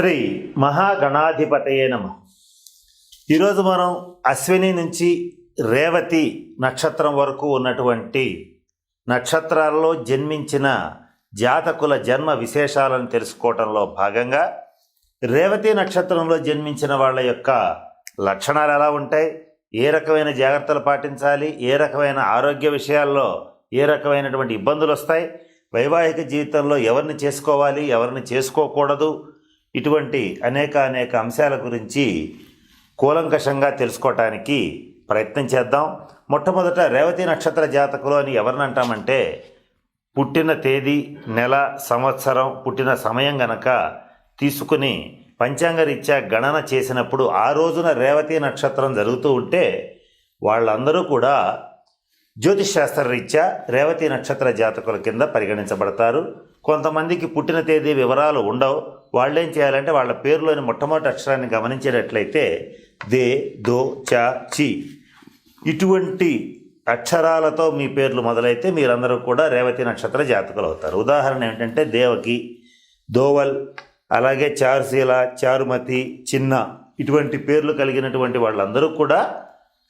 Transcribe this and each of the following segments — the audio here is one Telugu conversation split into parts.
శ్రీ మహాగణాధిపతయే నమ. ఈరోజు మనం అశ్విని నుంచి రేవతి నక్షత్రం వరకు ఉన్నటువంటి నక్షత్రాల్లో జన్మించిన జాతకుల జన్మ విశేషాలను తెలుసుకోవటంలో భాగంగా రేవతి నక్షత్రంలో జన్మించిన వాళ్ళ యొక్క లక్షణాలు ఎలా ఉంటాయి? ఏ రకమైన జాగ్రత్తలు పాటించాలి? ఏ రకమైన ఆరోగ్య విషయాల్లో ఏ రకమైనటువంటి ఇబ్బందులు వస్తాయి? వైవాహిక జీవితంలో ఎవరిని చేసుకోవాలి? ఎవరిని చేసుకోకూడదు? ఇటువంటి అనేక అనేక అంశాల గురించి కూలంకషంగా తెలుసుకోవటానికి ప్రయత్నం చేద్దాం. మొట్టమొదట రేవతి నక్షత్ర జాతకులు అని ఎవరిని అంటామంటే పుట్టిన తేదీ నెల సంవత్సరం పుట్టిన సమయం గనక తీసుకుని పంచాంగ రీత్యా గణన చేసినప్పుడు ఆ రోజున రేవతి నక్షత్రం జరుగుతూ ఉంటే వాళ్ళందరూ కూడా జ్యోతిష్ శాస్త్ర రీత్యా రేవతి నక్షత్ర జాతకుల కింద పరిగణించబడతారు. కొంతమందికి పుట్టిన తేదీ వివరాలు ఉండవు. వాళ్ళేం చేయాలంటే వాళ్ళ పేరులోని మొట్టమొదటి అక్షరాన్ని గమనించేటట్లయితే దే దో చ చి. ఇటువంటి అక్షరాలతో మీ పేర్లు మొదలైతే మీరందరూ కూడా రేవతి నక్షత్ర జాతకులు అవుతారు. ఉదాహరణ ఏంటంటే దేవకి దోవల్ అలాగే చారుశీల చారుమతి చిన్న ఇటువంటి పేర్లు కలిగినటువంటి వాళ్ళందరూ కూడా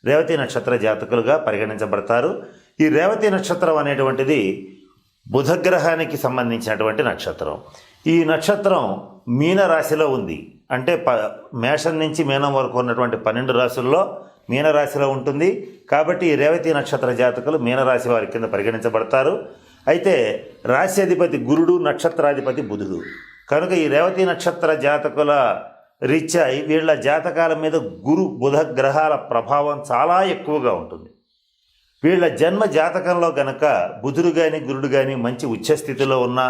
రేవతి నక్షత్ర జాతకులుగా పరిగణించబడతారు. ఈ రేవతి నక్షత్రం అనేటువంటిది బుధగ్రహానికి సంబంధించినటువంటి నక్షత్రం. ఈ నక్షత్రం మీన రాశిలో ఉంది. అంటే ప మేషం నుంచి మీనం వరకు ఉన్నటువంటి పన్నెండు రాశుల్లో మీనరాశిలో ఉంటుంది. కాబట్టి ఈ రేవతి నక్షత్ర జాతకులు మీనరాశి వారి కింద పరిగణించబడతారు. అయితే రాశి అధిపతి గురుడు నక్షత్రాధిపతి బుధుడు. కనుక ఈ రేవతి నక్షత్ర జాతకుల రీత్యా వీళ్ళ జాతకాల మీద గురు బుధ గ్రహాల ప్రభావం చాలా ఎక్కువగా ఉంటుంది. వీళ్ళ జన్మ జాతకంలో గనక బుధుడు కానీ గురుడు కానీ మంచి ఉచ్చస్థితిలో ఉన్న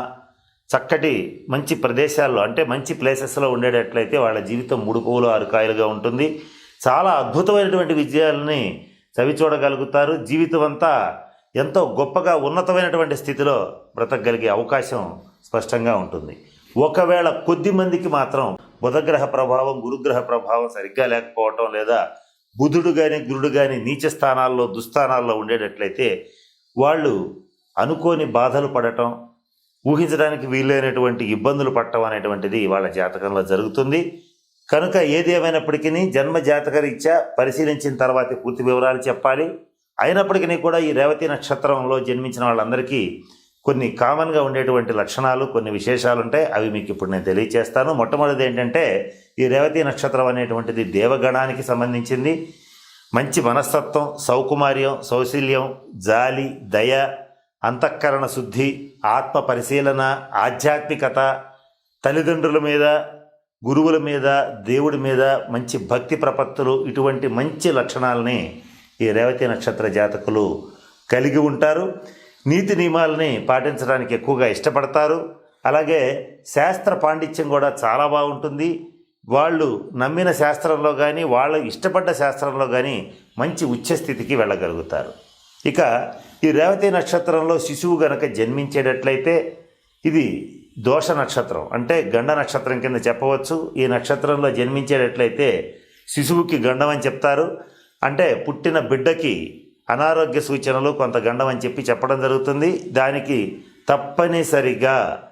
చక్కటి మంచి ప్రదేశాల్లో అంటే మంచి ప్లేసెస్లో ఉండేటట్లయితే వాళ్ళ జీవితం మూడు పువ్వులు ఆరు కాయలుగా ఉంటుంది. చాలా అద్భుతమైనటువంటి విజయాలని చవిచూడగలుగుతారు జీవితం అంతా ఎంతో గొప్పగా ఉన్నతమైనటువంటి స్థితిలో బ్రతకగలిగే అవకాశం స్పష్టంగా ఉంటుంది. ఒకవేళ కొద్ది మందికి మాత్రం బుధగ్రహ ప్రభావం గురుగ్రహ ప్రభావం సరిగ్గా లేకపోవటం లేదా బుధుడు కానీ గురుడు కానీ నీచ స్థానాల్లో దుస్థానాల్లో ఉండేటట్లయితే వాళ్ళు అనుకోని బాధలు పడటం ఊహించడానికి వీలైనటువంటి ఇబ్బందులు పడటం అనేటువంటిది వాళ్ళ జాతకంలో జరుగుతుంది. కనుక ఏది ఏమైనప్పటికీ జన్మ జాతకరీత్యా పరిశీలించిన తర్వాత పూర్తి వివరాలు చెప్పాలి. అయినప్పటికీ కూడా ఈ రేవతి నక్షత్రంలో జన్మించిన వాళ్ళందరికీ కొన్ని కామన్గా ఉండేటువంటి లక్షణాలు కొన్ని విశేషాలు ఉంటాయి అవి మీకు ఇప్పుడు నేను తెలియజేస్తాను మొట్టమొదటిది ఏంటంటే ఈ రేవతి నక్షత్రం అనేటువంటిది దేవగణానికి సంబంధించింది. మంచి మనస్తత్వం సౌకుమార్యం సౌశల్యం జాలి దయ అంతఃకరణ శుద్ధి ఆత్మ పరిశీలన ఆధ్యాత్మికత తల్లిదండ్రుల మీద గురువుల మీద దేవుడి మీద మంచి భక్తి ప్రపత్తులు ఇటువంటి మంచి లక్షణాలని ఈ రేవతి నక్షత్ర జాతకులు కలిగి ఉంటారు. నీతి నియమాలని పాటించడానికి ఎక్కువగా ఇష్టపడతారు. అలాగే శాస్త్ర పాండిత్యం కూడా చాలా బాగుంటుంది. వాళ్ళు నమ్మిన శాస్త్రంలో కానీ వాళ్ళు ఇష్టపడ్డ శాస్త్రంలో కానీ మంచి ఉచ్చస్థితికి వెళ్ళగలుగుతారు. ఇక ఈ రేవతి నక్షత్రంలో శిశువు గనక జన్మించేటట్లయితే ఇది దోష నక్షత్రం. అంటే గండ నక్షత్రం కింద చెప్పవచ్చు. ఈ నక్షత్రంలో జన్మించేటట్లయితే శిశువుకి గండం అని చెప్తారు. అంటే పుట్టిన బిడ్డకి అనారోగ్య సూచనలు కొంత గండం అని చెప్పి చెప్పడం జరుగుతుంది. దానికి తప్పనిసరిగా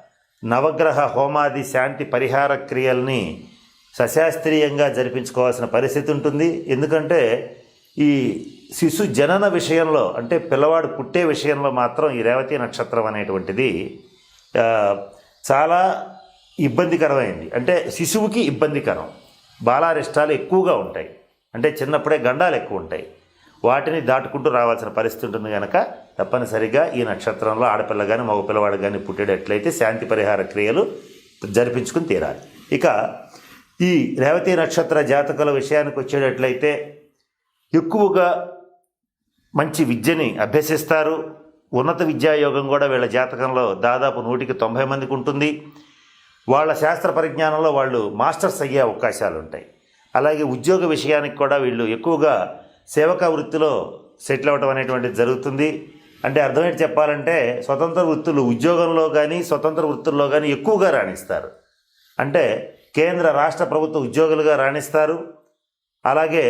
నవగ్రహ హోమాది శాంతి పరిహార క్రియల్ని సశాస్త్రీయంగా జరిపించుకోవాల్సిన పరిస్థితి ఉంటుంది. ఎందుకంటే ఈ శిశు జనన విషయంలో అంటే పిల్లవాడు పుట్టే విషయంలో మాత్రం ఈ రేవతి నక్షత్రం అనేటువంటిది చాలా ఇబ్బందికరమైంది. అంటే శిశువుకి ఇబ్బందికరం. బాలారిష్టాలు ఎక్కువగా ఉంటాయి. అంటే చిన్నప్పుడే గండాలు ఎక్కువ ఉంటాయి. వాటిని దాటుకుంటూ రావాల్సిన పరిస్థితి ఉంటుంది కనుక తప్పనిసరిగా ఈ నక్షత్రంలో ఆడపిల్ల కానీ మగ పిల్లవాడు కానీ పుట్టేటట్లయితే శాంతి పరిహార క్రియలు జరిపించుకుని తీరాలి. ఇక ఈ రేవతి నక్షత్ర జాతకుల విషయానికి వచ్చేటట్లయితే ఎక్కువగా మంచి విద్యని అభ్యసిస్తారు. ఉన్నత విద్యాయోగం కూడా వీళ్ళ జాతకంలో దాదాపు నూటికి తొంభై మందికి ఉంటుంది. వాళ్ళ శాస్త్ర పరిజ్ఞానంలో వాళ్ళు మాస్టర్స్ అయ్యే అవకాశాలు ఉంటాయి అలాగే ఉద్యోగ విషయానికి కూడా వీళ్ళు ఎక్కువగా సేవక వృత్తిలో సెటిల్ అవ్వటం అనేటువంటిది జరుగుతుంది. అంటే అర్థమేంటి చెప్పాలంటే స్వతంత్ర వృత్తులు ఉద్యోగంలో కానీ స్వతంత్ర వృత్తుల్లో కానీ ఎక్కువగా రాణిస్తారు. అంటే కేంద్ర రాష్ట్ర ప్రభుత్వ ఉద్యోగులుగా రాణిస్తారు. అలాగే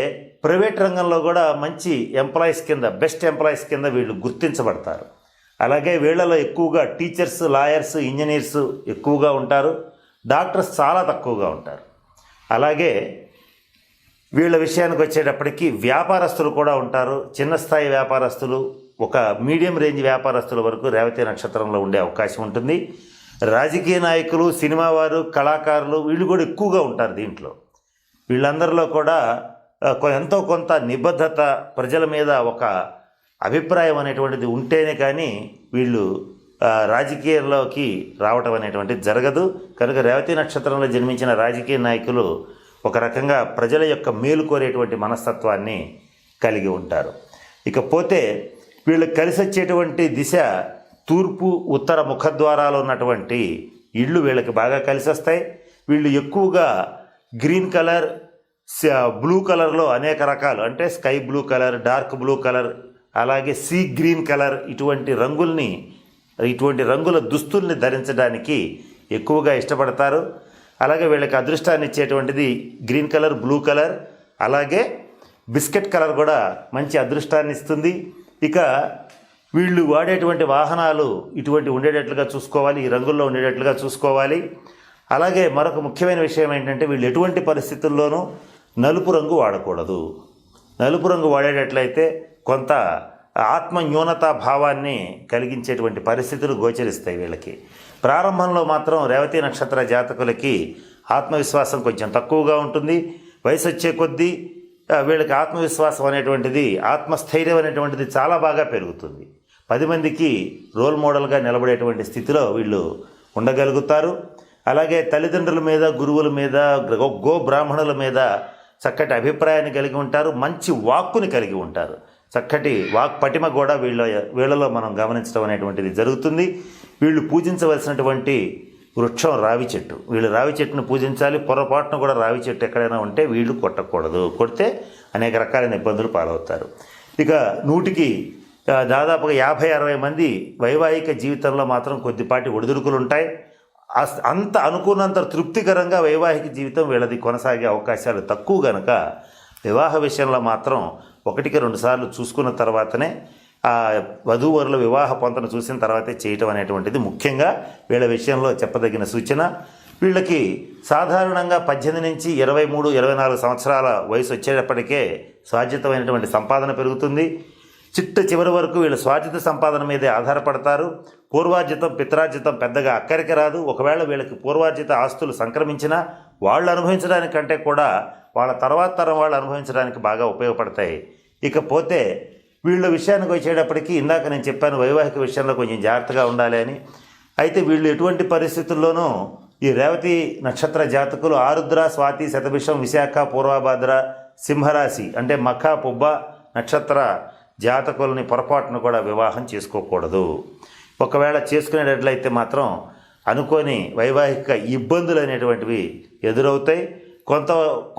ప్రైవేట్ రంగంలో కూడా మంచి ఎంప్లాయీస్ కింద బెస్ట్ ఎంప్లాయీస్ కింద వీళ్ళు గుర్తించబడతారు. అలాగే వీళ్ళలో ఎక్కువగా టీచర్స్ లాయర్స్ ఇంజనీర్స్ ఎక్కువగా ఉంటారు. డాక్టర్స్ చాలా తక్కువగా ఉంటారు. అలాగే వీళ్ళ విషయానికి వచ్చేటప్పటికి వ్యాపారస్తులు కూడా ఉంటారు. చిన్న స్థాయి వ్యాపారస్తులు ఒక మీడియం రేంజ్ వ్యాపారస్తుల వరకు రేవతి నక్షత్రంలో ఉండే అవకాశం ఉంటుంది. రాజకీయ నాయకులు సినిమా వారు కళాకారులు వీళ్ళు కూడా ఎక్కువగా ఉంటారు దీంట్లో. వీళ్ళందరిలో కూడా కొ- ఎంతో కొంత నిబద్ధత ప్రజల మీద ఒక అభిప్రాయం అనేటువంటిది ఉంటేనే కానీ వీళ్ళు రాజకీయాల్లోకి రావటం అనేటువంటిది జరగదు. కనుక రేవతి నక్షత్రంలో జన్మించిన రాజకీయ నాయకులు ఒక రకంగా ప్రజల యొక్క మేలు కోరేటువంటి మనస్తత్వాన్ని కలిగి ఉంటారు. ఇకపోతే వీళ్ళు కలిసి వచ్చేటువంటి దిశ తూర్పు ఉత్తర ముఖద్వారాలు ఉన్నటువంటి ఇళ్ళు వీళ్ళకి బాగా కలిసి వస్తాయి వీళ్ళు ఎక్కువగా గ్రీన్ కలర్ బ్లూ కలర్లో అనేక రకాలు. అంటే sky blue colour dark blue colour అలాగే సీ గ్రీన్ కలర్ ఇటువంటి రంగుల్ని ఇటువంటి రంగుల దుస్తుల్ని ధరించడానికి ఎక్కువగా ఇష్టపడతారు. అలాగే వీళ్ళకి అదృష్టాన్ని ఇచ్చేటువంటిది గ్రీన్ కలర్ బ్లూ కలర్ అలాగే బిస్కెట్ కలర్ కూడా మంచి అదృష్టాన్ని ఇస్తుంది. ఇక వీళ్ళు వాడేటువంటి వాహనాలు ఇటువంటి ఉండేటట్లుగా చూసుకోవాలి ఈ రంగుల్లో ఉండేటట్లుగా చూసుకోవాలి. అలాగే మరొక ముఖ్యమైన విషయం ఏంటంటే వీళ్ళు ఎటువంటి పరిస్థితుల్లోనూ నలుపు రంగు వాడకూడదు. నలుపు రంగు వాడేటట్లయితే కొంత ఆత్మ న్యూనతా భావాన్ని కలిగించేటువంటి పరిస్థితులు గోచరిస్తాయి వీళ్ళకి. ప్రారంభంలో మాత్రం రేవతి నక్షత్ర జాతకులకి ఆత్మవిశ్వాసం కొంచెం తక్కువగా ఉంటుంది. వయసు వచ్చే కొద్దీ వీళ్ళకి ఆత్మవిశ్వాసం అనేటువంటిది ఆత్మస్థైర్యం అనేటువంటిది చాలా బాగా పెరుగుతుంది. పది మందికి రోల్ మోడల్గా నిలబడేటువంటి స్థితిలో వీళ్ళు ఉండగలుగుతారు. అలాగే తల్లిదండ్రుల మీద గురువుల మీద గో- బ్రాహ్మణుల మీద చక్కటి అభిప్రాయాన్ని కలిగి ఉంటారు మంచి వాక్కుని కలిగి ఉంటారు. చక్కటి వాక్ పటిమ కూడా వీళ్ళ వీళ్ళలో మనం గమనించడం అనేటువంటిది జరుగుతుంది. వీళ్ళు పూజించవలసినటువంటి వృక్షం రావి చెట్టు. వీళ్ళు రావి చెట్టును పూజించాలి పొరపాటున కూడా రావి చెట్టు ఎక్కడైనా ఉంటే వీళ్ళు కొట్టకూడదు. కొడితే అనేక రకాలైన ఇబ్బందులు పాలవుతారు. ఇక నూటికి దాదాపుగా యాభై అరవై మంది వైవాహిక జీవితంలో మాత్రం కొద్దిపాటి ఒడిదుడుకులు ఉంటాయి అంత అనుకున్నంత తృప్తికరంగా వైవాహిక జీవితం వీళ్ళది కొనసాగే అవకాశాలు తక్కువ గనక వివాహ విషయంలో మాత్రం ఒకటికి రెండు సార్లు చూసుకున్న తర్వాతనే ఆ వధూవరుల వివాహ పొంతను చూసిన తర్వాతే చేయటం అనేటువంటిది ముఖ్యంగా వీళ్ళ విషయంలో చెప్పదగిన సూచన. వీళ్ళకి సాధారణంగా పద్దెనిమిది నుంచి ఇరవై మూడు ఇరవై నాలుగు సంవత్సరాల వయసు వచ్చేటప్పటికే స్వాధ్యతమైనటువంటి సంపాదన పెరుగుతుంది. చిట్ట చివరి వరకు వీళ్ళు స్వాజిత సంపాదన మీదే ఆధారపడతారు. పూర్వార్జితం పిత్రార్జితం పెద్దగా అక్కరికి రాదు. ఒకవేళ వీళ్ళకి పూర్వార్జిత ఆస్తులు సంక్రమించినా వాళ్ళు అనుభవించడానికంటే కూడా వాళ్ళ తర్వాత తరం వాళ్ళు అనుభవించడానికి బాగా ఉపయోగపడతాయి. ఇకపోతే వీళ్ళ విషయానికి వచ్చేటప్పటికి ఇందాక నేను చెప్పాను వైవాహిక విషయంలో కొంచెం జాగ్రత్తగా ఉండాలి అని. అయితే వీళ్ళు ఎటువంటి పరిస్థితుల్లోనూ ఈ రేవతి నక్షత్ర జాతకులు ఆరుద్ర స్వాతి శతభిషం విశాఖ పూర్వభాద్ర సింహరాశి అంటే మఖ పుబ్బ నక్షత్ర జాతకులని పొరపాటును కూడా వివాహం చేసుకోకూడదు. ఒకవేళ చేసుకునేటట్లయితే మాత్రం అనుకోని వైవాహిక ఇబ్బందులు అనేటువంటివి ఎదురవుతాయి. కొంత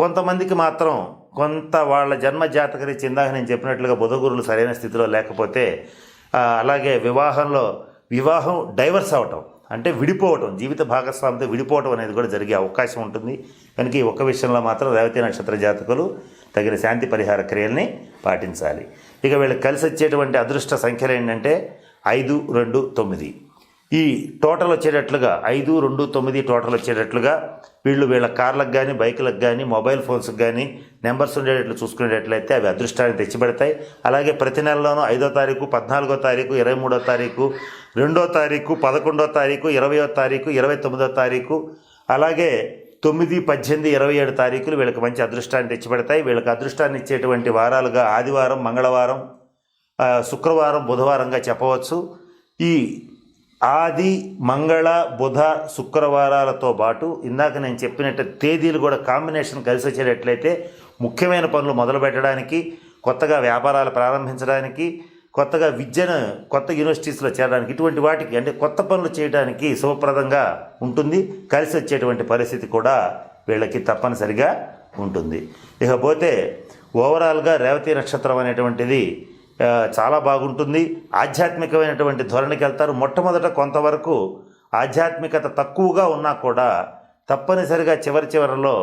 కొంతమందికి మాత్రం కొంత వాళ్ళ జన్మ జాతకరి చిందాక నేను చెప్పినట్లుగా బుధగురులు సరైన స్థితిలో లేకపోతే అలాగే వివాహంలో వివాహం డైవర్స్ అవటం అంటే విడిపోవటం జీవిత భాగస్వామితో విడిపోవటం అనేది కూడా జరిగే అవకాశం ఉంటుంది. కనుక ఈ ఒక్క విషయంలో మాత్రం రేవతి నక్షత్ర జాతకులు తగిన శాంతి పరిహార క్రియల్ని పాటించాలి. ఇక వీళ్ళకి కలిసి వచ్చేటువంటి అదృష్ట సంఖ్యలు ఏంటంటే ఐదు రెండు తొమ్మిది. ఈ టోటల్ వచ్చేటట్లుగా ఐదు రెండు తొమ్మిది టోటల్ వచ్చేటట్లుగా వీళ్ళు వీళ్ళ కార్లకు కానీ బైకులకు కానీ మొబైల్ ఫోన్స్కి కానీ నెంబర్స్ ఉండేటట్లు చూసుకునేటట్లయితే అవి అదృష్టాన్ని తెచ్చిపెడతాయి. అలాగే ప్రతి నెలలోనూ ఐదో తారీఖు పద్నాలుగో తారీఖు ఇరవై మూడో తారీఖు రెండో తారీఖు పదకొండో తారీఖు ఇరవయో తారీఖు ఇరవై తొమ్మిదో తారీఖు. అలాగే తొమ్మిది పద్దెనిమిది ఇరవై ఏడు తారీఖులు వీళ్ళకి మంచి అదృష్టాన్ని తెచ్చిపెడతాయి. వీళ్ళకి అదృష్టాన్ని ఇచ్చేటువంటి వారాలుగా ఆదివారం మంగళవారం శుక్రవారం బుధవారంగా చెప్పవచ్చు. ఈ ఆది మంగళ బుధ శుక్రవారాలతో పాటు ఇందాక నేను చెప్పినట్టు తేదీలు కూడా కాంబినేషన్ కలిసి వచ్చేటట్లయితే ముఖ్యమైన పనులు మొదలు పెట్టడానికి కొత్తగా వ్యాపారాలు ప్రారంభించడానికి కొత్తగా విద్యను కొత్త యూనివర్సిటీస్లో చేరడానికి ఇటువంటి వాటికి అంటే కొత్త పనులు చేయడానికి శుభప్రదంగా ఉంటుంది. కలిసి వచ్చేటువంటి పరిస్థితి కూడా వీళ్ళకి తప్పనిసరిగా ఉంటుంది. ఇకపోతే ఓవరాల్గా రేవతి నక్షత్రం అనేటువంటిది చాలా బాగుంటుంది. ఆధ్యాత్మికమైనటువంటి ధోరణికి వెళ్తారు. మొట్టమొదట కొంతవరకు ఆధ్యాత్మికత తక్కువగా ఉన్నా కూడా తప్పనిసరిగా చివరి చివరిలో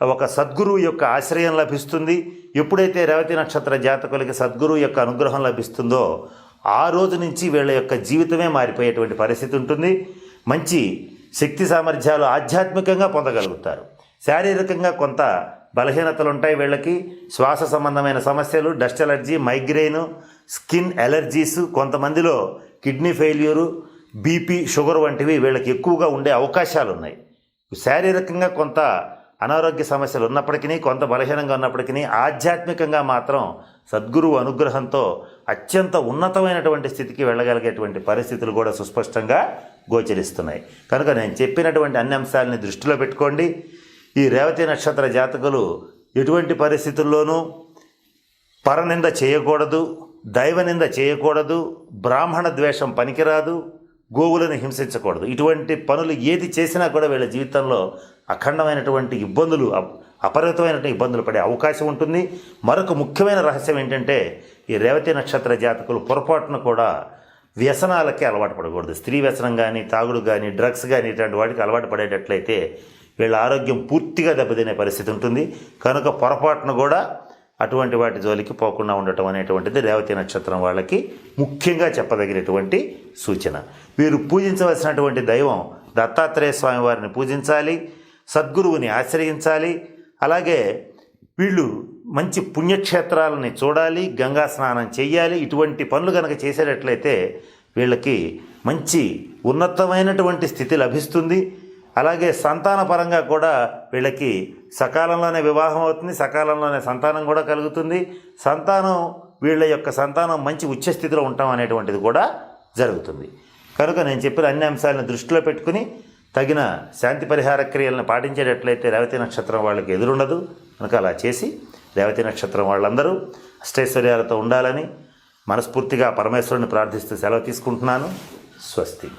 ఒక సద్గురువు యొక్క ఆశ్రయం లభిస్తుంది. ఎప్పుడైతే రేవతి నక్షత్ర జాతకులకి సద్గురువు యొక్క అనుగ్రహం లభిస్తుందో ఆ రోజు నుంచి వీళ్ళ యొక్క జీవితమే మారిపోయేటువంటి పరిస్థితి ఉంటుంది. మంచి శక్తి సామర్థ్యాలు ఆధ్యాత్మికంగా పొందగలుగుతారు. శారీరకంగా కొంత బలహీనతలు ఉంటాయి వీళ్ళకి. శ్వాస సంబంధమైన సమస్యలు dust allergy migraine skin allergies కొంతమందిలో కిడ్నీ ఫెయిల్యూరు బీపీ షుగర్ వంటివి వీళ్ళకి ఎక్కువగా ఉండే అవకాశాలు ఉన్నాయి శారీరకంగా కొంత అనారోగ్య సమస్యలు ఉన్నప్పటికీ కొంత బలహీనంగా ఉన్నప్పటికీ ఆధ్యాత్మికంగా మాత్రం సద్గురువు అనుగ్రహంతో అత్యంత ఉన్నతమైనటువంటి స్థితికి వెళ్ళగలిగేటువంటి పరిస్థితులు కూడా సుస్పష్టంగా గోచరిస్తున్నాయి. కనుక నేను చెప్పినటువంటి అన్ని అంశాలని దృష్టిలో పెట్టుకోండి. ఈ రేవతి నక్షత్ర జాతకులు ఎటువంటి పరిస్థితుల్లోనూ పరనింద చేయకూడదు దైవనింద చేయకూడదు బ్రాహ్మణ ద్వేషం పనికిరాదు గోవులను హింసించకూడదు. ఇటువంటి పనులు ఏది చేసినా కూడా వీళ్ళ జీవితంలో అఖండమైనటువంటి ఇబ్బందులు అపరిమితమైనటువంటి ఇబ్బందులు పడే అవకాశం ఉంటుంది. మరొక ముఖ్యమైన రహస్యం ఏంటంటే ఈ రేవతి నక్షత్ర జాతకులు పొరపాటున కూడా వ్యసనాలకి అలవాటు పడకూడదు. స్త్రీ వ్యసనం కానీ తాగుడు కానీ డ్రగ్స్ కానీ ఇటువంటి వాటికి అలవాటు పడేటట్లయితే వీళ్ళ ఆరోగ్యం పూర్తిగా దెబ్బతినే పరిస్థితి ఉంటుంది. కనుక పొరపాటున కూడా అటువంటి వాటి జోలికి పోకుండా ఉండటం అనేటువంటిది రేవతి నక్షత్రం వాళ్ళకి ముఖ్యంగా చెప్పదగినటువంటి సూచన. వీరు పూజించవలసినటువంటి దైవం దత్తాత్రేయ స్వామి వారిని పూజించాలి. సద్గురువుని ఆశ్రయించాలి. అలాగే వీళ్ళు మంచి పుణ్యక్షేత్రాలని చూడాలి గంగా స్నానం చేయాలి ఇటువంటి పనులు కనుక చేసేటట్లయితే వీళ్ళకి మంచి ఉన్నతమైనటువంటి స్థితి లభిస్తుంది. అలాగే సంతాన పరంగా కూడా వీళ్ళకి సకాలంలోనే వివాహం అవుతుంది సకాలంలోనే సంతానం కూడా కలుగుతుంది. సంతానం వీళ్ళ యొక్క సంతానం మంచి ఉచ్చ స్థితిలో ఉంటాం అనేటువంటిది కూడా జరుగుతుంది. కనుక నేను చెప్పిన అన్ని అంశాలను దృష్టిలో పెట్టుకుని తగిన శాంతి పరిహార క్రియలను పాటించేటట్లయితే రేవతి నక్షత్రం వాళ్ళకి ఎదురుండదు. కనుక అలా చేసి రేవతి నక్షత్రం వాళ్ళందరూ అష్టైశ్వర్యాలతో ఉండాలని మనస్ఫూర్తిగా పరమేశ్వరుని ప్రార్థిస్తూ సెలవు తీసుకుంటున్నాను. స్వస్తి.